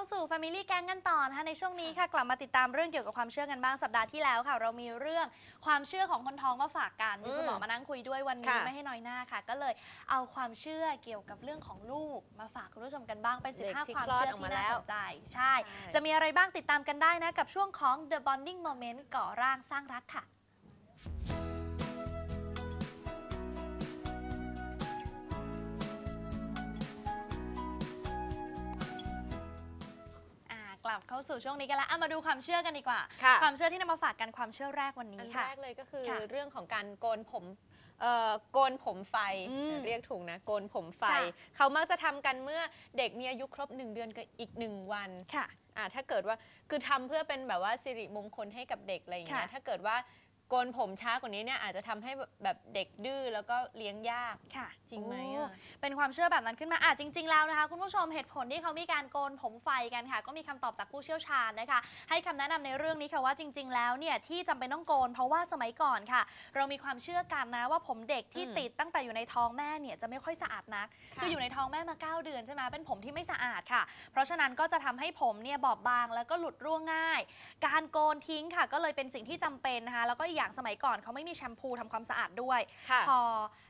าสู่ Family Gang กันต่อนะคะในช่วงนี้ค่ะกลับมาติดตามเรื่องเกี่ยวกับความเชื่อกันบ้างสัปดาห์ที่แล้วค่ะ เรามีเรื่องความเชื่อของคนท้องมาฝากกันมีคุณหมอมานั่งคุยด้วยวันนี้ค่ะไม่ให้น้อยหน้าค่ะ ก็เลยเอาความเชื่อเกี่ยวกับเรื่องของลูกมาฝากคุณผู้ชมกันบ้างเป็น เด็กที่15 ความคลอดเชื่อออกที่มาน่าแล้วสนใจใช่ใช่ จะมีอะไรบ้างติดตามกันได้นะ กับช่วงของ The Bonding Moment ก่อร่างสร้างรักค่ะ ลับเข้าสู่ช่วงนี้กันแล้วอะมาดูความเชื่อกันดีกว่าค่ะความเชื่อที่นำมาฝากกันความเชื่อแรกวันนี้อันค่ะแรกเลยก็คือค่ะเรื่องของการโกนผมเอ่อโกนผมไฟอืมเรียกถูกนะ โกนผมไฟค่ะเขามักจะทำกันเมื่อเด็กมีอายุครบ1เดือนกับอีก1วันค่ะอ่าถ้าเกิดว่าคือทำเพื่อเป็นแบบว่าสิริมงคลให้กับเด็กอะไรอย่างเงี้ยค่ะถ้าเกิดว่า โกนผมช้ากว่านี้เนี่ยอาจจะทำให้แบบเด็กดื้อแล้วก็เลี้ยงยากค่ะ จริงไหมโอ้อะเป็นความเชื่อแบบนั้นขึ้นมาอะจริง ๆ แล้วนะคะ คุณผู้ชมเหตุผลที่เขามีการโกนผมไฟกันค่ะ ก็มีคำตอบจากผู้เชี่ยวชาญนะคะ ให้คำแนะนำในเรื่องนี้ค่ะว่าจริง ๆ แล้วเนี่ยที่จำเป็นต้องโกน เพราะว่าสมัยก่อนค่ะ เรามีความเชื่อกันนะว่าผมเด็กที่อืมติดตั้งแต่อยู่ในท้องแม่เนี่ยจะไม่ค่อยสะอาดนักค่ะคืออยู่ในท้องแม่มา 9 เดือนใช่ไหมเป็นผมที่ไม่สะอาดค่ะ เพราะฉะนั้นก็จะทำให้ผมเนี่ยบอบบางแล้วก็หลุดร่วงง่าย การโกนทิ้งค่ะ ก็เลยเป็นสิ่งที่จำเป็นนะคะแล้วก็อีกอย่างสมัยก่อนเขาไม่มีแชมพูทำความสะอาดด้วยค่ะพอ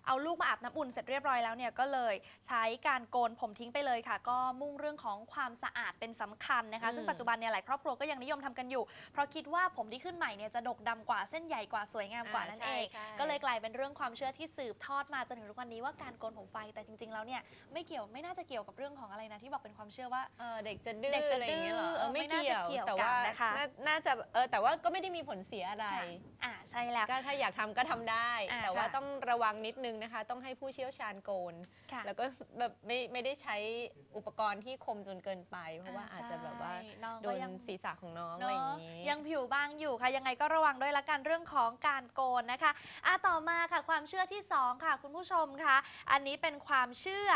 เอาลูกมาอาบน้ำอุ่นเสร็จเรียบร้อยแล้วเนี่ยก็เลยใช้การโกนผมทิ้งไปเลยค่ะ ก็มุ่งเรื่องของความสะอาดเป็นสำคัญนะคะอืมซึ่งปัจจุบันเนี่ยหลายครอบครัวก็ยังนิยมทำกันอยู่ เพราะคิดว่าผมที่ขึ้นใหม่เนี่ยจะดกดำกว่าเส้นใหญ่กว่าสวยงามกว่านั่นเองใช่ก็เลยกลายเป็นเรื่องความเชื่อที่สืบทอดมาจนถึงทุกวันนี้ว่าการโกนผมไฟแต่จริง ๆ แล้วเนี่ยไม่เกี่ยวไม่น่าจะเกี่ยวกับเรื่องของอะไรนะที่บอกเป็นความเชื่อว่าเออเด็กจะดื้อเด็กจะอะไรอย่างเงี้ยเหรอดื้อเออไม่เออไม่น่าเกี่จะยวเกี่ยวแต่กันว่านะคะาน่าจะเออแต่ว่าก็ไม่ได้มีผลเสียอะไรค่ะอ่า ใช่แล้ว ก็ถ้าอยากทำก็ทำได้อ่าแต่ว่าค่ะต้องระวังนิดนึงนะคะ ต้องให้ผู้เชี่ยวชาญโกนค่ะแล้วก็แบบไม่ไม่ได้ใช้อุปกรณ์ที่คมจนเกินไป เพราะว่าอาจจะแบบว่าใช่น้องโดก็นยังศีรษะของน้องเนอะไรออะย่างนี้ยังผิวบางอยู่ค่ะ ยังไงก็ระวังด้วยละกันเรื่องของการโกนนะคะอะต่อมาค่ะความเชื่อที่สองค่ะ คุณผู้ชมคะอันนี้เป็นความเชื่อ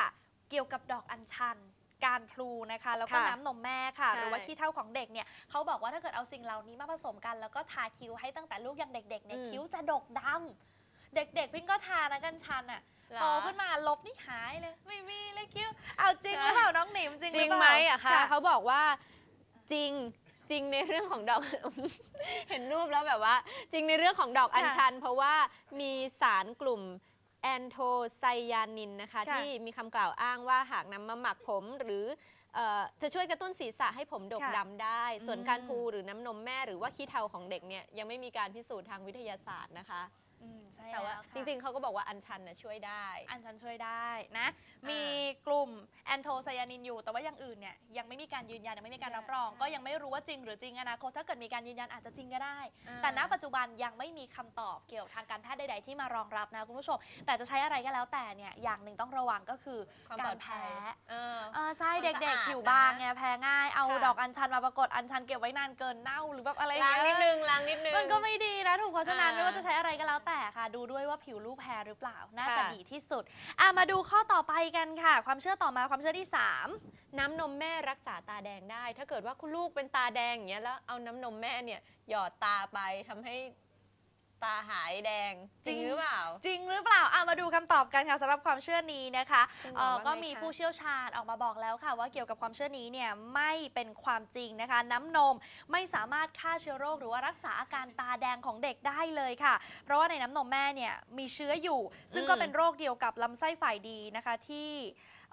เกี่ยวกับดอกอัญชัน การพลูนะคะ แล้วก็ค่ะน้ำนมแม่ค่ะ ใช่หรือว่าขี้เท่าของเด็กเนี่ยเขาบอกว่าถ้าเกิดเอาสิ่งเหล่านี้มาผสมกัน แล้วก็ทาคิ้วให้ตั้งแต่ลูกยังเด็กๆเนี่ยคิ้วจะดกดำเด็กๆพิงก็ทานะกันชันอะเหรอโตขึ้นมาลบนี่หายเลย ไม่มีเลยคิ้วเอาจริงหรือเปล่าน้องหนิมจริงจหริรืงเปล่าไหมอะคะเขาบอกว่าจริงจริงในเรื่องของดอก เห็นรูปแล้วแบบว่า จริงในเรื่องของดอกอัญชัน เพราะว่ามีสารกลุ่ม แอนโทไซยานินนะคะค่ะที่มีคำกล่าวอ้างว่าหากนำมาหมักผมหรือเอ่อจะช่วยกระตุ้นศีรษะให้ผมดกค่ะดำได้ ส่วนอืมการพูหรือน้ำนมแม่หรือว่าขี้เทาของเด็กเนี่ยยังไม่มีการพิสูจน์ทางวิทยาศาสตร์นะคะ อืมใช่แต่ว่าล้ค่ะจริงๆเขาก็บอกว่าอัญชันนะช่วยได้ อันชันช่วยได้นะามีมีกลุ่มแอนโทไซยานินอยู่ แต่ว่าอย่างอื่นเนี่ยยังไม่มีการยืนยันยังไม่มีการรับรองใช่ก็ยังไม่รู้ว่าจริงหรือจริงอนาคตถ้าเกิดมีการยืนยันอาจจะจริงก็ได้อ่าแต่ณปัจจุบันยังไม่มีคำตอบเกี่ยวกับทางการแพทย์ใด ๆ ที่มารองรับนะคุณผู้ชม แต่จะใช้อะไรก็แล้วแต่เนี่ยอย่างหนึ่งต้องระวังก็คือความกาปลอรดภัแพ้ยเอออ่าใช่ความเด็กสะอาดๆผิวบางนะไงแพ้ง่ายเอาค่ะดอกอัญชันมาปรากฏอัญชันเก็บไว้นานเกินเน่าหรือแบบอะไรอย่าล้างงนิเงี้ดยนึงล้างนิดนึงมันก็ไม่ดีนะถูกเพราะฉะนั้นอ่าไม่ว่าจะใช้อะไรก็แล้วแต่ค่ะดูด้วยว่าผิวลูกแพ้หรือเปล่า น่าจะค่ะ ดีที่สุดอะมาดูข้อต่อไปกันค่ะ ความเชื่อต่อมาความเชื่อที่น้ำนมแม่รักษาตาแดงได้ ถ้าเกิดว่าคุณลูกเป็นตาแดงอย่างเงี้ยแล้วเอาน้ำนมแม่เนี่ยหยอดตาไปทำให้ ตาหายแดง จริงหรือเปล่า3จริงหรือเปล่าอะมาดูคำตอบกันค่ะสำหรับความเชื่อนี้นะคะคุณหมอเอ่อว่าไงก็มีคะผู้เชี่ยวชาญออกมาบอกแล้วค่ะ ว่าเกี่ยวกับความเชื่อนี้เนี่ยไม่เป็นความจริงนะคะ น้ำนมไม่สามารถฆ่าเชื้อโรคหรือว่ารักษาอาการตาแดงของเด็กได้เลยค่ะ เพราะว่าในน้ำนมแม่เนี่ยมีเชื้ออยู่ ซึ่งก็เป็นโรคเดียวกับลำไส้ฝ่ายดีนะคะที่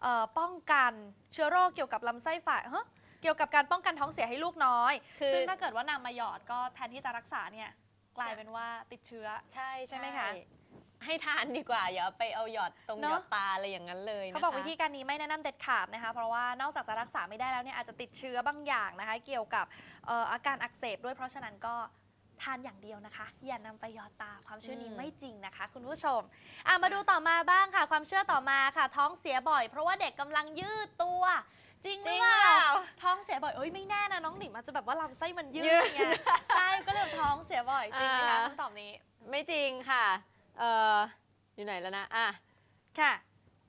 เอ่อป้องกันเชื้อโรคเกี่ยวกับลำไส้ฝ่ายเฮ้ยเกี่ยวกับการป้องกันท้องเสียให้ลูกน้อยคือซึ่งถ้าเกิดว่านำมาหยอดก็แทนที่จะรักษาเนี่ย กลายเป็นว่าติดเชื้อ ใช่ใช่ไหมคะให้ทานดีกว่าอย่าไปเอาหยอดตรงเนหอะยอดตาอะไรอย่างนั้นเลยนะคะเขาบอกวิธีการนี้ไม่แนะนำเด็ดขาดนะคะเพราะว่านอกจากจะรักษาไม่ได้แล้วเนี่ยอาจจะติดเชื้อบางอย่างนะคะ เกี่ยวกับเอ่ออาการอักเสบด้วยเพราะฉะนั้นก็ทานอย่างเดียวนะคะ อย่านำไปหยอดตาความเชื่อนี้อืมไม่จริงนะคะ คุณผู้ชมอะมาดูต่อมาบ้างค่ะ ความเชื่อต่อมาค่ะ ท้องเสียบ่อย เพราะว่าเด็กกำลังยืดตัว จริงหจรืริองเปเปล่าล่าท้องเสียบ่อยเอ้ยไม่แน่นะน้องหนิมอาจจะแบบว่าลำไส้มันยืยืดดไงใช่ก็เลยท้องเสียบ่อยจริงไหมคะอ่าคำตอบนี้ ไม่จริงค่ะเอ่ออยู่ไหนแล้วนะอะค่ะ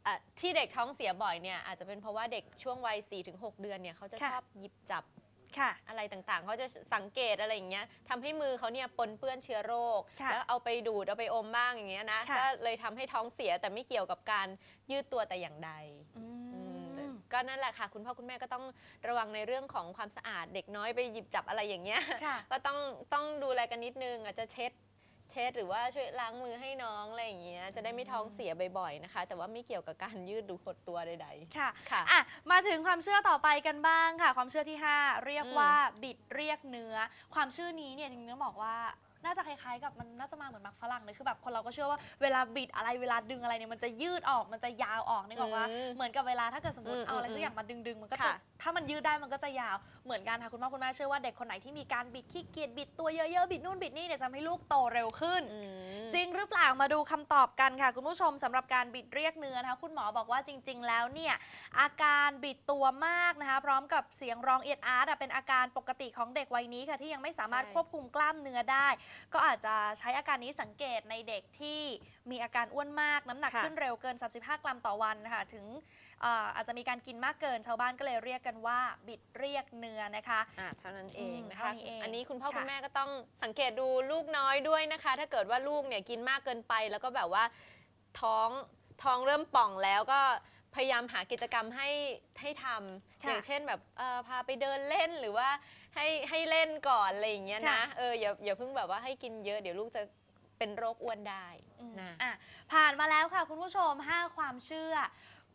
อะที่เด็กท้องเสียบ่อยเนี่ยอาจจะเป็นเพราะว่าเด็กช่วงวัย 4-6 เดือนเนี่ยเขาจะค่ะชอบหยิบจับค่ะอะไรต่างๆ เขาจะสังเกตอะไรอย่างเงี้ยทำให้มือเขาเนี่ยปนเปื้อนเชื้อโรคค่ะแล้วเอาไปดูด เอาไปอมบ้างอย่างเงี้ยนะค่ะก็เลยทำให้ท้องเสียแต่ไม่เกี่ยวกับการยืดตัวแต่อย่างใดอือืมม ก็นั่นแหละค่ะ คุณพ่อคุณแม่ก็ต้องระวังในเรื่องของความสะอาดเด็กน้อยไปหยิบจับอะไรอย่างเงี้ยค่ะก็ต้องต้องดูแลกันนิดนึงอาจจะเช็ดเช็ดหรือว่าช่วยล้างมือให้น้องอะไรอย่างเงี้ยจะได้ไม่ท้องเสียบ่อยๆนะคะ แต่ว่าไม่เกี่ยวกับการยืดหรือหดตัวใดค่ะๆค่ะอะ มาถึงความเชื่อต่อไปกันบ้างค่ะ ความเชื่อที่ 5 เรียกอืมว่าบิดเรียกเนื้อ ความเชื่อนี้เนี่ยจริงๆต้องบอกว่า น่าจะคล้ายๆ กับมันน่าจะมาเหมือนมักฝรั่งเลยคือแบบคนเราก็เชื่อว่าเวลาบิดอะไรเวลาดึงอะไรเนี่ยมันจะยืดออกมันจะยาวออกนึกออกว่าอืมเหมือนกับเวลาถ้าเกิดสมมติอืมเอาอะไรอืมสักอย่างมาดึงๆมันก็จะค่ะถ้ามันยืดได้มันก็จะยาวเหมือนกันค่ะคุณพ่อคุณแม่เชื่อว่าเด็กคนไหนที่มีการบิดขี้เกียจบิดตัวเยอะๆบิดนู่นบิดนี่เนี่ยจะทำให้ลูกโตเร็วขึ้นอืมจริงหรือเปล่ามาดูคำตอบกันค่ะ คุณผู้ชมสำหรับการบิดเรียกเนื้อนะคะคุณหมอบอกว่าจริง ๆ แล้วเนี่ยอาการบิดตัวมากนะคะพร้อมกับเสียงร้องเอียดอาร์ตอะเป็นอาการปกติของเด็กวัยนี้ค่ะที่ยังไม่สามารถใช่ควบคุมกล้ามเนื้อได้ก็อาจจะใช้อาการนี้สังเกตในเด็กที่มีอาการอ้วนมาก น้ำหนักค่ะขึ้นเร็วเกิน 35 กรัมต่อวันนะคะถึงเอ่ออาจจะมีการกินมากเกินชาวบ้านก็เลยเรียกกันว่า บิดเรียกเนื้อนะคะอะเท่านั้นเองอืมนะคะเท่านี้เองอันนี้คุณพ่อค่ะคุณแม่ก็ต้องสังเกตดูลูกน้อยด้วยนะคะ ถ้าเกิดว่าลูกเนี่ยกินมากเกินไปแล้วก็แบบว่าท้องท้องเริ่มป่องแล้วก็ พยายามหากิจกรรมให้ให้ทำค่ะอย่างเช่นแบบเอ่อพาไปเดินเล่นหรือว่าให้ให้เล่นก่อนอะไรอย่างเงี้ยค่ะนะเอออย่าอย่าเพิ่งแบบว่าให้กินเยอะเดี๋ยวลูกจะเป็นโรคอ้วนได้อืมนะอะผ่านมาแล้วค่ะคุณผู้ชม 5 ความเชื่อ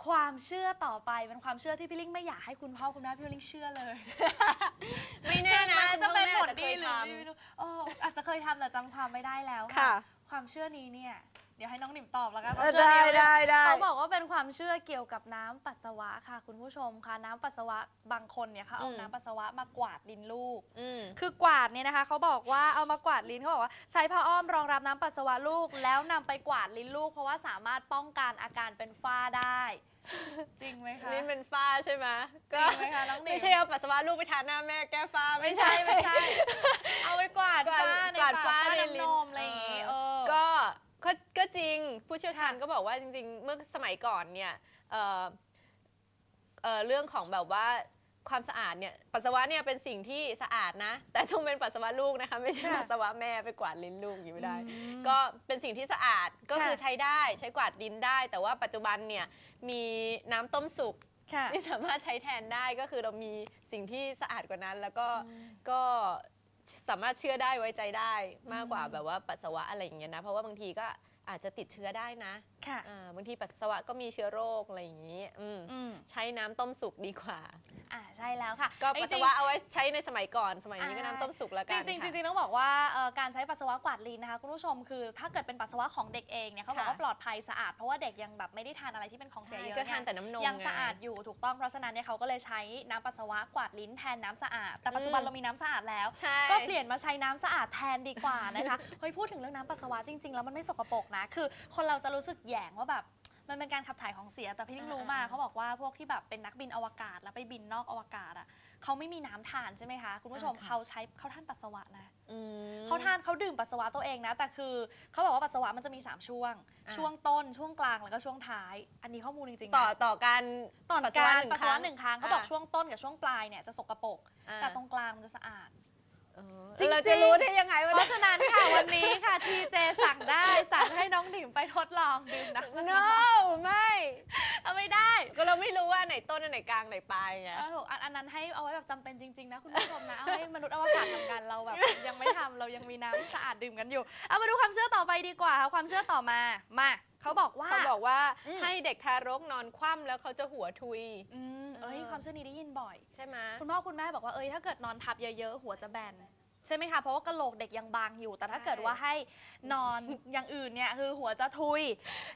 ความเชื่อต่อไปเป็นความเชื่อที่พี่ลิงไม่อยากให้คุณพ่อคุณแม่พี่ลิงเชื่อเลย ไม่แน่นะใช่ไหมคุณจะพ่อเป็นแม่หมดอาจจะเคดียหรือทไม่รู้โอ้อาจจะเคยทำแต่จำความไม่ได้แล้วำค่ะค่ะ ความเชื่อนี้เนี่ย เดี๋ยวให้น้องหนิมตอบแล้วกันเอความอเชื่อได้นี้ได้ได้ เขาบอกว่าเป็นความเชื่อเกี่ยวกับน้ำปัสสาวะค่ะ คุณผู้ชมค่ะน้ำปัสสาวะบางคนเนี่ยเขาเอาอืม น้ำปัสสาวะมากวาดลิ้นลูก อืม คือกวาดเนี่ยนะคะเขาบอกว่าเอามากวาดลิ้นเขาบอกว่าใช้ผ้าอ้อมรองรับน้ำปัสสาวะลูก แล้วนำไปกวาดลิ้นลูก เพราะว่าสามารถป้องกันอาการเป็นฝ้าได้ จริงไหมคะลิ้นเป็นฝ้าใช่ไหมจริงไหมคะน้องหนิมไม่ใช่เอาปัสสาวะลูกไปทาหน้าแม่แก้ฝ้า ไม่ใช่ไม่ใช่ เอาไปกวาดกวาดฝ้าในกวาดปากฝ้าฝ้าในน้ำลิ้นนมอะไรอย่างงี้เอเอออก็ ก็ก็จริงผู้เชี่ยวชาญค่ะก็บอกว่าจริง ๆ เมื่อสมัยก่อนเนี่ยเอ่อเอ่อเรื่องของแบบว่าความสะอาดเนี่ยปัสสาวะเนี่ยเป็นสิ่งที่สะอาดนะ แต่ต้องเป็นปัสสาวะลูกนะคะ ไม่ใช่ค่ะปัสสาวะแม่ไปกวาดลิ้นลูกอย่างนี้ไม่ได้ อืมก็เป็นสิ่งที่สะอาดก็ค่ะคือใช้ได้ใช้กวาดดินได้ แต่ว่าปัจจุบันเนี่ยมีน้ำต้มสุกค่ะ ที่สามารถใช้แทนได้ก็คือเรามีสิ่งที่สะอาดกว่านั้น แล้วก็อืมก็ สามารถเชื่อได้ไว้ใจได้มากกว่าอืมแบบว่าปัสสาวะอะไรอย่างเงี้ยนะ เพราะว่าบางทีก็อาจจะติดเชื้อได้นะค่ะอ่าบางทีปัสสาวะก็มีเชื้อโรคอะไรอย่างงี้อืมอืมใช้น้ำต้มสุกดีกว่าอ่าใช่แล้วค่ะก็จริงๆปัสสาวะเอาไว้ใช้ในสมัยก่อน สมัยนี้ก็อ่าน้ำต้มสุกแล้วจกันริงๆจค่ะริงๆต้องบอกว่าเอ่อการใช้ปัสสาวะกวาดลิ้นนะคะคุณผู้ชมคือ ถ้าเกิดเป็นปัสสาวะของเด็กเองเนี่ยเขาบอกค่ะว่าปลอดภัยสะอาดเพราะว่าเด็กยังแบบไม่ได้ทานอะไรที่เป็นของเสียใช่เยอะก็ไงทานแต่น้ำนมยังไงสะอาดอยู่ถูกต้องเพราะฉะนั้นเนี่ยเขาก็เลยใช้น้ำปัสสาวะกวาดลิ้นแทนน้ำสะอาดแต่ปัจจุบันอืมเรามีน้ำสะอาดแล้วใช่ก็เปลี่ยนมาใช้น้ำสะอาดแทนดีกว่านะคะเฮ้ยพูดถึงเรื่องน้ำปัสสาวะจริงๆแล้วมันไม่สกปรกนะคือ คนเราจะรู้สึกแหยงว่าแบบ มันเป็นการขับถ่ายของเสียแต่พี่ลิงรู้มาอ่าๆเขาบอกว่าพวกที่แบบเป็นนักบินอวกาศแล้วไปบินนอกอวกาศอะเขาไม่มีน้ำทานใช่ไหมคะคุณผู้ชมอ่าค่ะเขาใช้เขาทานปัสสาวะนะอืมเขาทานเขาดื่มปัสสาวะตัวเองนะ แต่คือเขาบอกว่าปัสสาวะมันจะมี 3 ช่วงอ่าช่วงต้นช่วงกลางแล้วก็ช่วงท้าย อันนี้ข้อมูลจริงๆนะต่อต่อการต่อปัสสาวะการหนึ่งปัสสาวะครั้งหนึ่งครั้งเขาบอกอ่าช่วงต้นกับช่วงปลายเนี่ยจะสกปรกอ่าแต่ตรงกลางมันจะสะอาดเออ จริงๆ เราจะรู้ได้ยังไงว่าเพราะฉะนั้นค่ะ วันนี้ค่ะทีเจสั่งได้สั่งให้น้องหนิมไปทดลองดื่มน้ำปัสสาวะ no ไม่เอาไม่ได้ก็เราไม่รู้ว่าไหนต้นอันไหนกลางไหนปลายไง เออถูกอันอันนั้นให้เอาไว้แบบจำเป็นจริง ๆ นะ คุณผู้ชมนะ เอาให้มนุษย์อวกาศทำกันเราแบบ ยังไม่ทำเรายังมีน้ำสะอาดดื่มกันอยู่ เอามาดูความเชื่อต่อไปดีกว่าค่ะความเชื่อต่อมามาเขาบอกว่า เขาบอกว่าอืม ให้เด็กทารกนอนคว่ำแล้วเขาจะหัวทุย อืม เอ้ยเออความเชื่อนี้ได้ยินบ่อย ใช่ไหมคุณพ่อคุณแม่บอกว่าเอ้ยถ้าเกิดนอนทับเยอะๆ หัวจะแบนใช่ไหมคะเพราะว่ากระโหลกเด็กยังบางอยู่ แต่ถ้าใช่เกิดว่าให้นอนอย่างอื่นเนี่ยคือหัวจะทุย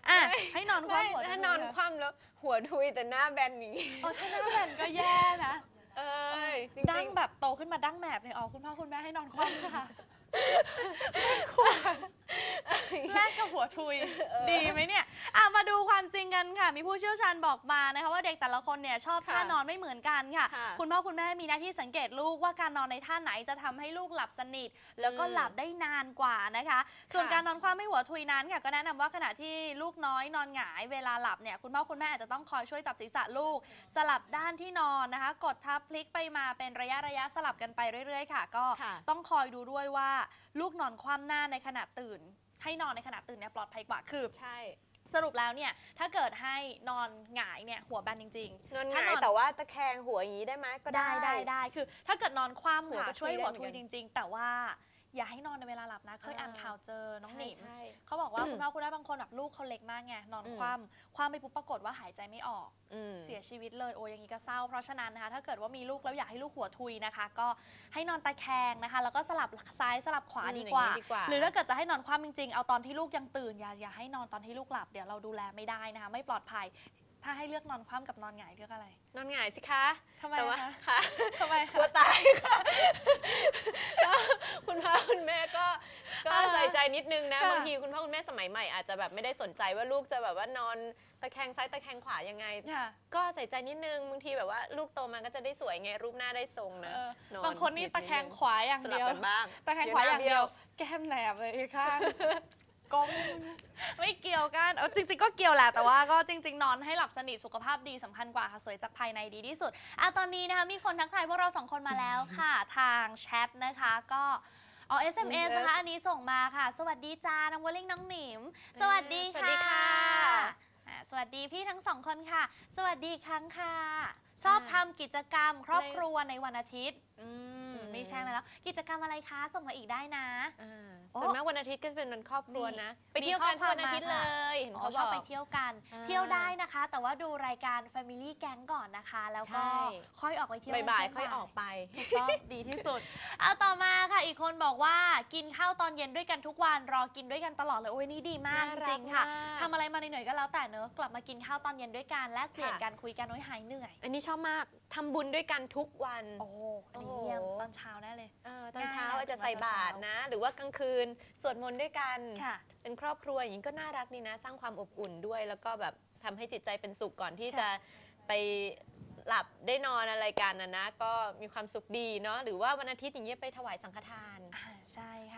อะให้นอนคไม่ว่ำหัวจะถ้าทุยนอนค่ะคว่ำแล้วหัวทุยแต่หน้าแบนอย่างนี้เออถ้าหน้าแบนก็แย่นะเอ้ยจดั้ริงงแบบโตขึ้นมาดั้งแมบเลยอ๋อคุณพ่อคุณแม่ให้นอนคว่ำค่ะ แลกกับหัวทุย ดีไหมเนี่ยอะมาดูความจริงกันค่ะ มีผู้เชี่ยวชาญบอกมานะคะว่าเด็กแต่ละคนเนี่ยชอบท่านอนไม่เหมือนกันค่ะค่ะคุณพ่อคุณแม่มีหน้าที่สังเกตลูกว่าการนอนในท่าไหนจะทำให้ลูกหลับสนิท แล้วก็อืมหลับได้นานกว่านะคะ ส่วนค่ะการนอนคว่ำไม่หัวทุยนั้นค่ะ ก็แนะนำว่าขณะที่ลูกน้อยนอนหงายเวลาหลับเนี่ยคุณพ่อคุณแม่อาจจะต้องคอยช่วยจับศีรษะลูก สลับด้านที่นอนนะคะ กดทับพลิกไปมาเป็นระยะระยะสลับกันไปเรื่อย ๆ ค่ะ ก็ค่ะต้องคอยดูด้วยว่าลูกนอนคว่ำหน้าในขณะตื่น ให้นอนในขณะตื่นเนี่ยปลอดภัยกว่าคือใช่สรุปแล้วเนี่ยถ้าเกิดให้นอนหงายเนี่ยหัวแบนจริงนอนหถ้างายนอนแต่ว่าตะแคงหัวอย่างนี้ได้ไหมก็ๆได้ได้ได้คือ ถ้าเกิดนอนคว่ำหัวค่ะก็ช่วยช่วยได้หัวเหมืทุอนยกันจริง ๆ แต่ว่า อย่าให้นอนในเวลาหลับนะ เคยอ่าอ่านข่าวเจอน้องหนิมใช่เขาบอกว่าอืมคุณพ่อคุณแม่บางคนแบบลูกเขาเล็กมากไงนอนอืมคว่ำคว่ำไปปุ๊บปรากฏว่าหายใจไม่ออกอืมเสียชีวิตเลยโอ้ยอย่างนี้ก็เศร้าเพราะฉะนั้นนะคะถ้าเกิดว่ามีลูกแล้วอยากให้ลูกหัวทุยนะคะ ก็ให้นอนตะแคงนะคะ แล้วก็สลับซ้ายสลับขวาอืมดีกว่าอย่างนี้ดีกว่า หรือถ้าเกิดจะให้นอนคว่ำจริงๆเอาตอนที่ลูกยังตื่นอย่าอย่าให้นอนตอนที่ลูกหลับเดี๋ยวเราดูแลไม่ได้นะคะไม่ปลอดภัย ถ้าให้เลือกนอนคว่ำกับนอนหงายเลือกอะไร นอนหงายสิคะทำไมแต่ว่าคะค่ะทำไมกลัวคะตายค่ะก็คุณพ่อคุณแม่ก็ก็อ่าใส่ใจนิดนึงนะค่ะบางทีคุณพ่อคุณแม่สมัยใหม่อาจจะแบบไม่ได้สนใจว่าลูกจะแบบว่านอนตะแคงซ้ายตะแคงขวายังไงค่ะก็ใส่ใจนิดนึงบางทีแบบว่าลูกโตมาก็จะได้สวยไงรูปหน้าได้ทรงนะเออนอนบางคนนี่ตะแคงขวาอย่างสลับเดียวกันบ้างตะแคงขวาอย่างเดียวเแก้มแหนบเลยข้าง กลมไม่เกี่ยวกันเออจริง ๆ ก็เกี่ยวแหละแต่ว่าก็จริง ๆ นอนให้หลับสนิทสุขภาพดีสำคัญกว่าค่ะสวยจากภายในดีที่สุดอะตอนนี้นะคะมีคนทักทายพวกเราสองคนมาแล้วค่ะ ทางแชทนะคะก็อ๋อ SMS นะคะอันนี้ส่งมาค่ะ สวัสดีจ้าน้องวอลลิงน้องหนิม สวัสดีสวัสดีค่ะค่ะอะ สวัสดีพี่ทั้งสองคนค่ะ สวัสดีครั้งค่ะ ชอบทำกิจกรรมครอบครัวในวันอาทิตย์ อืม ไม่ใช่มาแล้ว กิจกรรมอะไรคะ ส่งมาอีกได้นะอ่าโอ้ส่วนมากวันอาทิตย์ก็จะเป็นวันครอบครัวนะนี่ไปเที่ยวกันมีข้อความทุกวันอาทิตย์มาเลค่ะยเห็นอ๋อเขาชบอบอกไปเที่ยวกันอ่าเที่ยวได้นะคะ แต่ว่าดูรายการ Family Gang ก่อนนะคะ แล้วก็ใช่ค่อยออกไปเที่ยวบ่ายในๆค่อยออกไปถูกต้องดีที่สุด เอาต่อมาค่ะ อีกคนบอกว่ากินข้าวตอนเย็นด้วยกันทุกวันรอกินด้วยกันตลอดเลยโอ้ยนี่ดีมากจน่ารักริงๆค่ะมากทำอะไรมาเหนื่อยๆก็แล้วแต่เนอะกลับมากินข้าวตอนเย็นด้วยกันแลกเปลี่ยนค่ะกันคุยกันโอ้ยหายเหนื่อย อันนี้ชอบมาก ทำบุญด้วยกันทุกวัน โอ้อันนี้โอ้โหเยี่ยมตอนเช้าแน่เลย เออตอนเช้าง่ายอาจจะใส่บาตรนะ หรือว่ากลางคืนสวดมนต์ด้วยกัน ค่ะ เป็นครอบครัวอย่างนี้ก็น่ารักดีนะ สร้างความอบอุ่นด้วย แล้วก็แบบทำให้จิตใจเป็นสุขก่อนที่ค่ะจะไปหลับได้นอนอะไรกันนะนะ ก็มีความสุขดีเนาะหรือว่าวันอาทิตย์อย่างเงี้ยไปถวายสังฆทาน อ่าใช่ค่ะ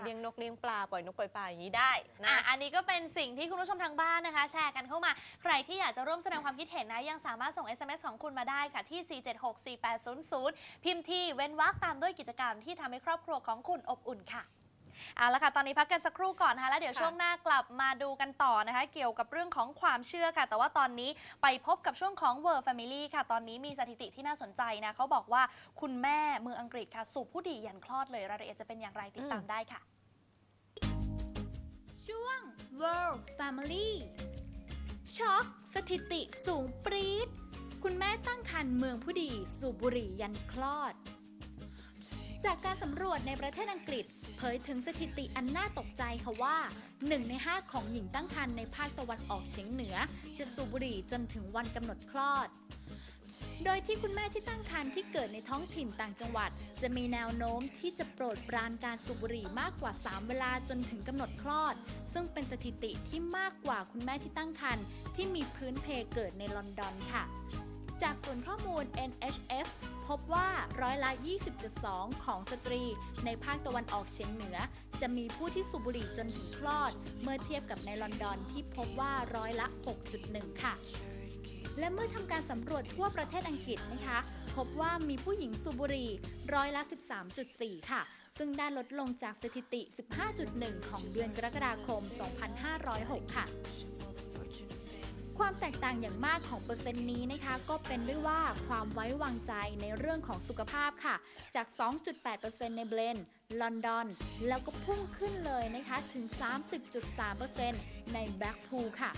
เลี้ยงนกเลี้ยงปลาปล่อยนกปล่อยปลาอย่างนี้ได้อะนะอันนี้ก็เป็นสิ่งที่คุณผู้ชมทางบ้านนะคะ แชร์กันเข้ามา ใครที่อยากจะร่วมแสดงความคิดเห็นนะยังสามารถส่ง SMS ของคุณมาได้ค่ะที่ 4764800 พิมพ์ที่เว้นวรรคตามด้วยกิจกรรมที่ทำให้ครอบครัวของคุณอบอุ่นค่ะเอาละค่ะ ตอนนี้พักกันสักครู่ก่อนนะคะแล้วเดี๋ยวค่ะช่วงหน้ากลับมาดูกันต่อนะคะ เกี่ยวกับเรื่องของความเชื่อค่ะ แต่ว่าตอนนี้ไปพบกับช่วงของ World Family ค่ะ ตอนนี้มีสถิติที่น่าสนใจนะเขาบอกว่าคุณแม่เมืองอังกฤษค่ะ สูบผู้ดียันคลอดเลยรายละเอียดจะเป็นอย่างไรติดตามได้ค่ะ ช่วง World Family ช็อกสถิติสูงปรี๊ด คุณแม่ตั้งครรภ์เมืองผู้ดี สูบบุหรี่ยันคลอด จากการสำรวจในประเทศอังกฤษ เผยถึงสถิติอันน่าตกใจค่ะว่า 1 ใน 5 ของหญิงตั้งครรภ์ในภาคตะวันออกเฉียงเหนือ จะสูบบุหรี่จนถึงวันกำหนดคลอด โดยที่คุณแม่ที่ตั้งครรภ์ที่เกิดในท้องถิ่นต่างจังหวัด จะมีแนวโน้มที่จะโปรดปรานการสูบบุหรี่มากกว่า 3 เวลาจนถึงกำหนดคลอด ซึ่งเป็นสถิติที่มากกว่าคุณแม่ที่ตั้งครรภ์ที่มีพื้นเพเกิดในลอนดอนค่ะ จากส่วนข้อมูล NHS พบว่าร้อยละ 20.2 ของสตรี ในภาคตะวันออกเฉียงเหนือ จะมีผู้ที่สูบบุหรี่จนถึงคลอด เมื่อเทียบกับในลอนดอนที่พบว่าร้อยละ 6.1 ค่ะ และเมื่อทำการสำรวจทั่วประเทศอังกฤษนะคะ พบว่ามีผู้หญิงสูบบุหรี่ร้อยละ 13.4 ค่ะ ซึ่งได้ลดลงจากสถิติ 15.1 ของเดือนกรกฎาคม 2506 ค่ะความแตกต่างอย่างมากของเปอร์เซ็นต์นี้นะคะ ก็เป็นด้วยว่าความไว้วางใจในเรื่องของสุขภาพค่ะ จาก 2.8%ในเบลนด์ลอนดอน แล้วก็พุ่งขึ้นเลยนะคะ ถึง 30.3%ในแบ็กพูลค่ะ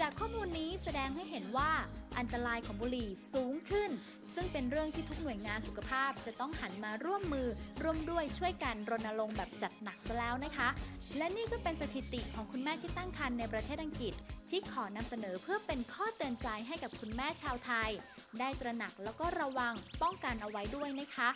จากข้อมูลนี้แสดงให้เห็นว่าอันตรายของบุหรี่สูงขึ้น ซึ่งเป็นเรื่องที่ทุกหน่วยงานสุขภาพจะต้องหันมาร่วมมือ ร่วมด้วยช่วยกันรณรงค์แบบจัดหนักซะแล้วนะคะ และนี่ก็เป็นสถิติของคุณแม่ที่ตั้งครรภ์ในประเทศอังกฤษ ที่ขอนำเสนอเพื่อเป็นข้อเตือนใจให้กับคุณแม่ชาวไทย ได้ตระหนักแล้วก็ระวังป้องกันเอาไว้ด้วยนะคะ